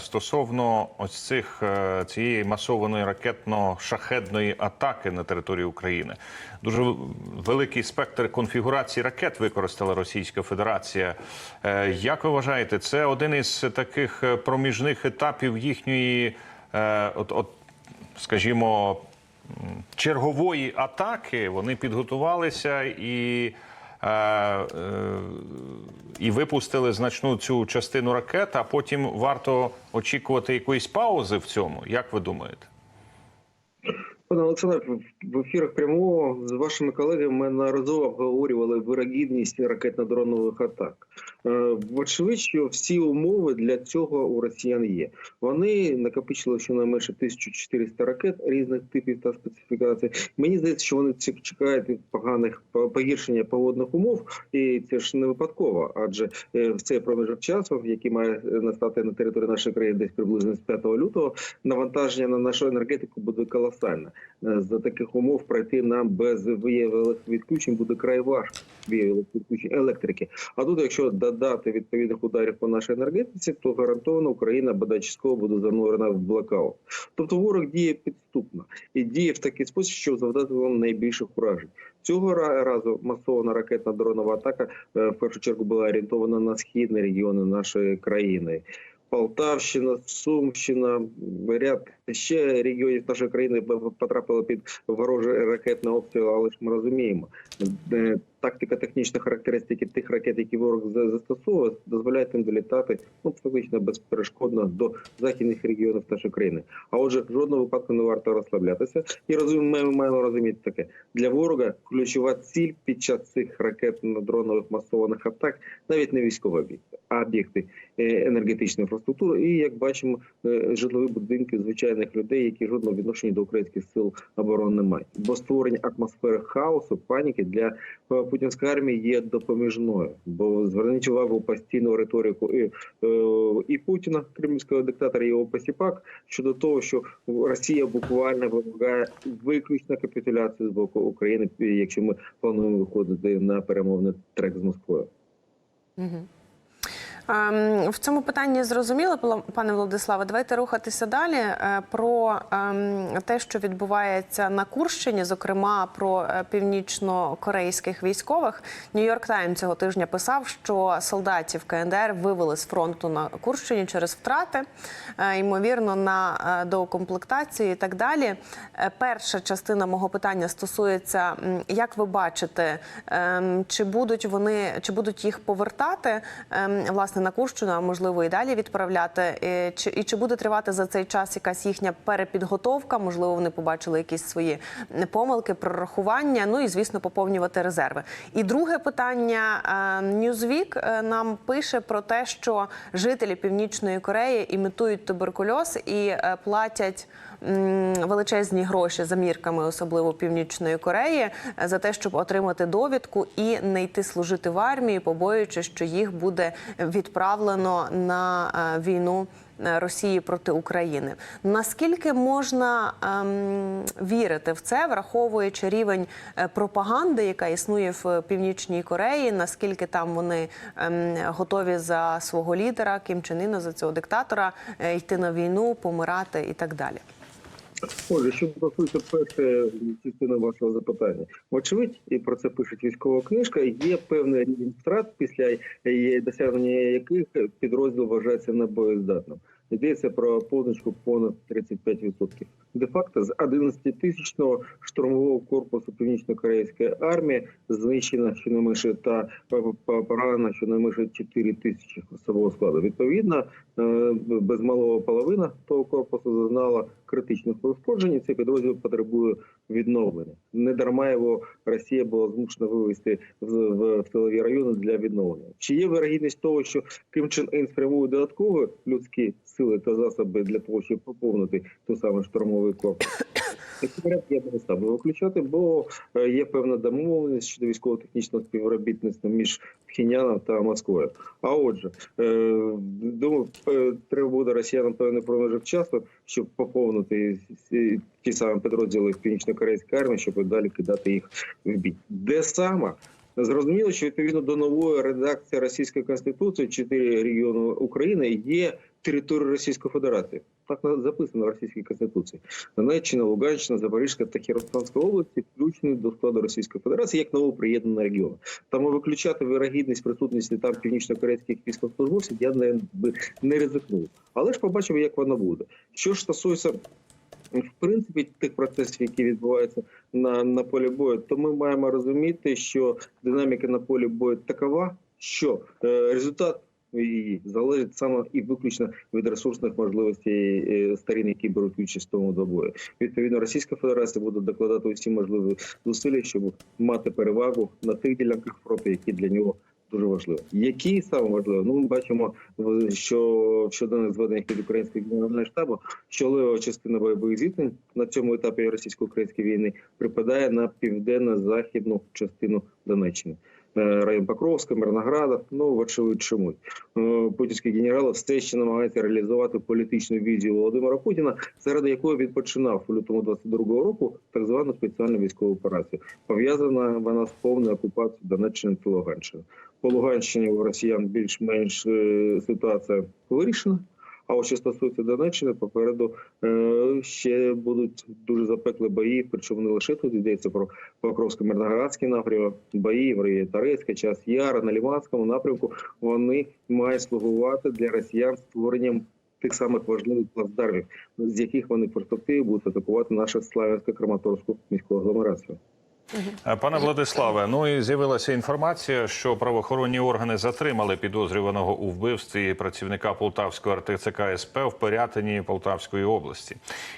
Стосовно ось цих е, цієї масованої ракетно-шахедної атаки на територію України, дуже великий спектр конфігурацій ракет використала Російська Федерація. Е, Як ви вважаєте, це один із таких е, проміжних етапів їхньої, от, от скажімо, чергової атаки? Вони підготувалися і. Е, е, і випустили значну цю частину ракет, а потім варто очікувати якоїсь паузи в цьому. Як ви думаєте? Пане Олександр, в ефірах прямого з вашими колегами ми неодноразово обговорювали вирогідність ракетно-дронових атак. Е, Вочевидь, що всі умови для цього у росіян є. Вони накопичили щонайменше 1400 ракет різних типів та специфікацій. Мені здається, що вони чекають поганих погіршення погодних умов, і це ж не випадково, адже е, в цей проміжок часу, який має настати на території нашої країни десь приблизно з 5 лютого, навантаження на нашу енергетику буде колосальне. Е, За таких умов пройти нам без виявлених відключень буде край важко виявлених відключень електрики. А тут, якщо додати відповідних ударів по нашій енергетиці, то гарантовано Україна бодай частково буде занурена в блокаут. Тобто ворог діє підступно і діє в такий спосіб, щоб завдати вам найбільших уражень. Цього разу масована ракетна дронова атака е, в першу чергу була орієнтована на східні регіони нашої країни. Полтавщина, Сумщина, ряд ще регіонів нашої країни б- потрапили під ворожий ракетний обстріл, але ж ми розуміємо, е, тактика технічні характеристики тих ракет, які ворог за- застосовує, дозволяють їм долітати ну фактично безперешкодно до західних регіонів нашої країни. А отже, в жодному випадку не варто розслаблятися. І розуміємо, ми маємо розуміти таке для ворога. Ключова ціль під час цих ракетно-дронових масованих атак навіть не військові об'єкти, а об'єкти е, енергетичної інфраструктури. І як бачимо, е, житлові будинки звичайних людей, які жодного відношення до українських сил оборони не мають. Бо створення атмосфери хаосу, паніки для е, армія є допоміжною. Бо зверніть увагу постійну риторику і, е, і Путіна, кримського диктатора, і його посіпак щодо того, що Росія буквально вимагає виключно капітуляцію з боку України, якщо ми плануємо виходити на перемовний трек з Москвою. Мгм. Ем, В цьому питанні зрозуміло, пане Владиславе. Давайте рухатися далі е, про ем, те, що відбувається на Курщині, зокрема про е, північно-корейських військових. Нью-Йорк Таймс цього тижня писав, що солдатів КНДР вивели з фронту на Курщині через втрати, е, ймовірно, на доукомплектацію і так далі. Перша частина мого питання стосується, як ви бачите, ем, чи будуть вони, чи будуть їх повертати ем, власне на Курщину, а можливо і далі відправляти, Е, чи і чи буде тривати за цей час якась їхня перепідготовка? Можливо, вони побачили якісь свої помилки, прорахування. Ну і звісно, поповнювати резерви. І друге питання: Ньюзвік нам пише про те, що жителі Північної Кореї імітують туберкульоз і е, платять величезні гроші за мірками, особливо Північної Кореї, е, за те, щоб отримати довідку і не йти служити в армії, побоюючись, що їх буде відправлено на е, війну. е, Росії проти України наскільки можна ем, вірити в це, враховуючи рівень пропаганди, яка існує в Північній Кореї? Наскільки там вони ем, готові за свого лідера Кім Чен Іна, за цього диктатора йти на війну, помирати і так далі? Отже, що стосується першої частини вашого запитання, вочевидь, і про це пише військова книжка. Є певний рівень втрат, після досягнення яких підрозділ вважається небоєздатним. Йдеться про позначку понад 35%. Де-факто з 11-тисячного штурмового корпусу північно-корейської армії знищено щонайменше та поранено щонайменше 4 тисячі особового складу. Відповідно, е, без малого половина того корпусу зазнала критичних пошкоджень. і Цей підрозділ потребує відновлення. Не дарма його Росія була змушена вивести в тилові райони для відновлення. Чи є вирогідність того, що Ким Чен Ін спрямує додаткові людські сили та засоби для того, щоб поповнити той самий штурмовий корпус? Варіант я не став виключати, бо е, є певна домовленість щодо військово-технічного співробітництва між Пхеняном та Москвою. А отже, е, думаю, е, треба буде росіянам певний проміжок часу, щоб поповнити ті самі підрозділи північно-корейської армії, щоб далі кидати їх в бій. Де саме? Зрозуміло, що відповідно до нової редакції російської конституції чотири регіони України є територію Російської Федерації. Так записано в Російській Конституції. Донеччина, Луганщина, Запорізька та Херсонська області включені до складу Російської Федерації як новоприєднаний регіон. Тому виключати вирогідність присутності там північно-корейських військовослужбовців я не, не ризикнув. Але ж побачимо, як воно буде. Що ж стосується в принципі тих процесів, які відбуваються на, на полі бою, то ми маємо розуміти, що динаміка на полі бою такова, що е, результат її залежить саме і виключно від ресурсних можливостей е, сторін, які беруть участь в тому добою. Відповідно, Російська Федерація буде докладати усі можливі зусилля, щоб мати перевагу на тих ділянках фронту, які для нього. Дуже важливо. Які саме важливо? Ну, ми бачимо, що в щоденних зведеннях від українського генерального штабу, що лева частина бойових зіткнень на цьому етапі російсько-української війни припадає на південно-західну частину Донеччини. Е, Район Покровська, Мирнограда, ну вочевидь чомусь. Е, Путінські генерали все ще намагаються реалізувати політичну візію Володимира Путіна, заради якої він починав у лютому 22-го року так звану спеціальну військову операцію. Пов'язана вона з повною окупацією Донеччини та Луганщини. По Луганщині у росіян більш-менш е, ситуація вирішена. А от що стосується Донеччини, попереду е, ще будуть дуже запекли бої, причому не лише тут йдеться про Покровсько-Мирноградський напрямок, бої в районі Тарецька, час Яра, на Ліманському напрямку. Вони мають слугувати для росіян створенням тих самих важливих плацдармів, з яких вони в будуть атакувати нашу Славянсько-Краматорську міську агломерацію. Е, Пане Владиславе, ну і з'явилася інформація, що правоохоронні органи затримали підозрюваного у вбивстві працівника Полтавського РТЦК СП в Пирятині Полтавської області.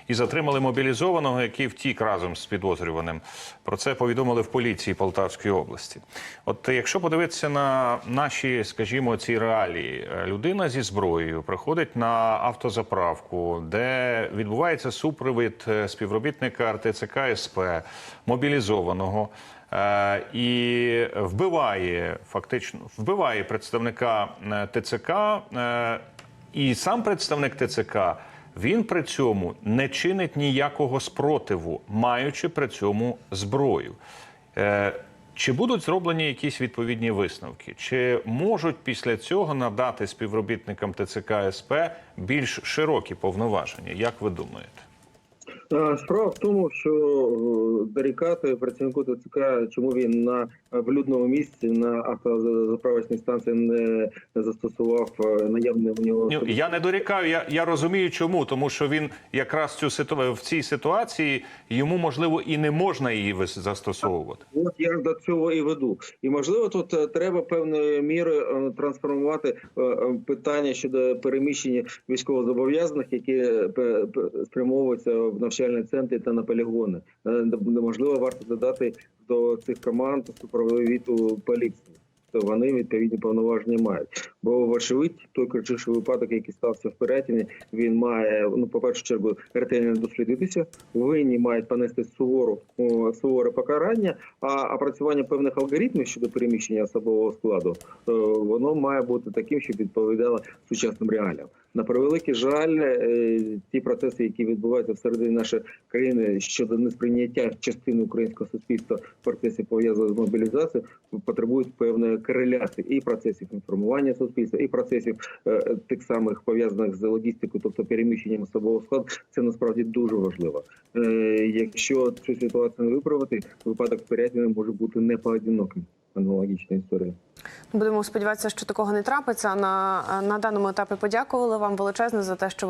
І затримали мобілізованого, який втік разом з підозрюваним. Про це повідомили в поліції Полтавської області. От якщо подивитися на наші, скажімо, ці реалії, е, людина зі зброєю приходить на автозаправку, де відбувається супровід е, співробітника РТЦК СП, мобілізованого. Е, І вбиває фактично вбиває представника е, ТЦК, е, і сам представник ТЦК він при цьому не чинить ніякого спротиву, маючи при цьому зброю. Чи будуть зроблені якісь відповідні висновки? Чи можуть після цього надати співробітникам ТЦК СП більш широкі повноваження? Як ви думаєте? Е, Справа в тому, що е, дорікати працівнику ТЦК, чому він на в людному місці на автозаправочній станції не застосував е, наявне в нього я не дорікаю. Я, я розумію, чому, тому що він якраз цю ситу... в цій ситуації йому можливо і не можна її застосовувати. От я до цього і веду. І можливо, тут е, треба певною мірою е, трансформувати е, е, питання щодо переміщення військовозобов'язаних, які е, спрямовуються в навчальні центри та на полігони. Е, Можливо, варто додати до цих команд супроводу поліції. То вони відповідні повноваження мають. Бо вочевидь, той кричущий випадок, який стався в Пирятині, він має ну, по першу чергу ретельно дослідитися. Винні мають понести сувору суворе покарання, а опрацювання певних алгоритмів щодо переміщення особового складу, е, воно має бути таким, щоб відповідало сучасним реаліям. На превеликий жаль, е, ті процеси, які відбуваються всередині нашої країни щодо несприйняття частини українського суспільства в процесі пов'язаних з мобілізацією, потребують певної кореляції і процесів інформування суспільства, і процесів е, тих самих пов'язаних з логістикою, тобто переміщенням особового складу. Це насправді дуже важливо. Е, Якщо цю ситуацію не виправити, випадок в Пирятині може бути не поодиноким. Аналогічна історія. Будемо сподіватися, що такого не трапиться. На, на даному етапі подякували вам величезне за те, що